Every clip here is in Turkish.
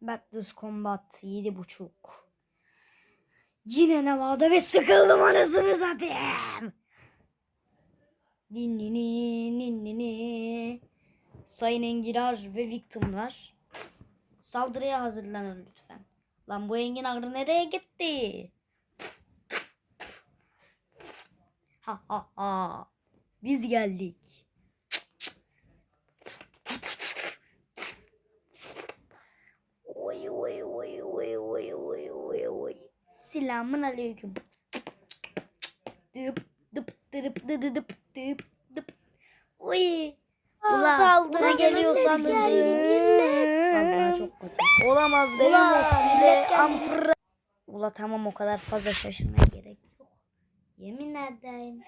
Battles Combat 7.5 Yine Nevada ve sıkıldım anasını satayım. Dinini ninnini. Sayın Enginar ve Victim'lar. Saldırıya hazırlanın lütfen. Lan bu Enginar nereye gitti? Ha ha ha. Biz geldik. Selamun aleyküm. Dıp dıp dırıp dıdı dıp dıp dıp. Oy. Ula Saldırı geliyor sandım. Allah çok kötü. Olamaz değil Ula, mi? Bile geldi. amfıra. Ula tamam o kadar fazla şaşırmaya gerek yok. Yemin ederim.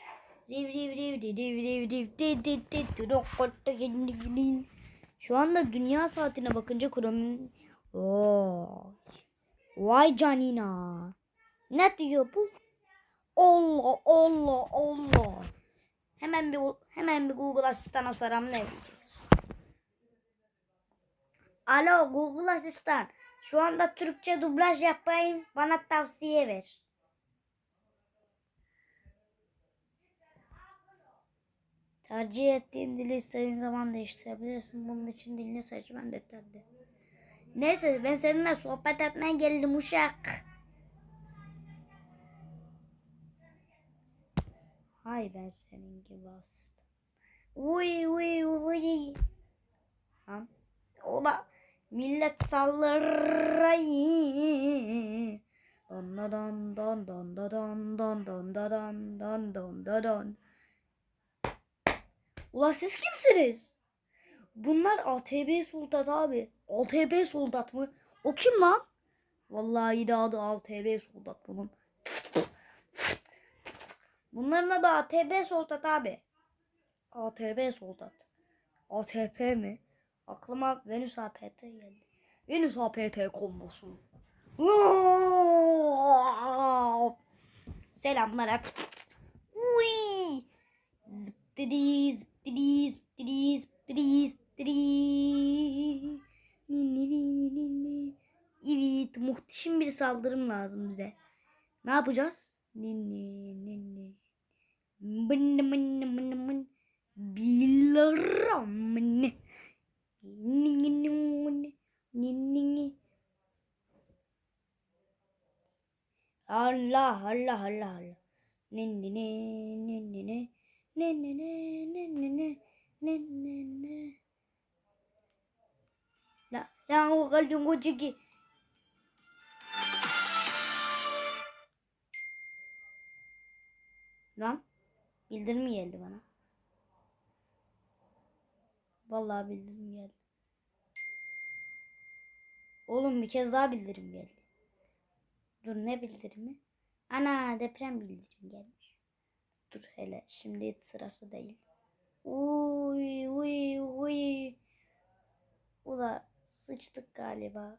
Riv riv riv riv riv riv riv gini gini. Şu anda dünya saatine bakınca kuramın... Oo. Vay canina. Ne diyor bu? Allah Allah Allah. Hemen bir hemen bir Google asistana soram ne diyecek? Alo Google asistan. Şu anda Türkçe dublaj yapayım. Bana tavsiye ver. Tercih ettiğin dili istediğin zaman değiştirebilirsin. Bunun için dilini seçmen yeterli. Neyse ben seninle sohbet etmeye geldim uşak. Hay ben senin gibi asistan. Uy uy uy. Ha? O da millet saldırıyı. Don don don don don don don da don don don da don. Ula siz kimsiniz? Bunlar ATB Soldat abi. ATB Soldat mı? O kim lan? Vallahi de adı ATB Soldat bunun. Bunların adı ATB Soldat abi. ATB Soldat. ATP mi? Aklıma Venüs APT geldi. Venüs APT kombosu. Selamlar. Uy. Zıptidi. Evet muhteşem bir saldırım lazım bize. Ne yapacağız? Nene nene. Menemen. Bila ramen. Ini ini ini. Ini Allah Allah Allah Allah. Nene nene nene. Nene nene nene. Nene nene. Lan bildirim geldi bana. Vallahi bildirim geldi. Oğlum bir kez daha bildirim geldi. Dur ne bildirimi? Ana deprem bildirim gelmiş. Dur hele şimdi sırası değil. Uy uy uy. Ula sıçtık galiba.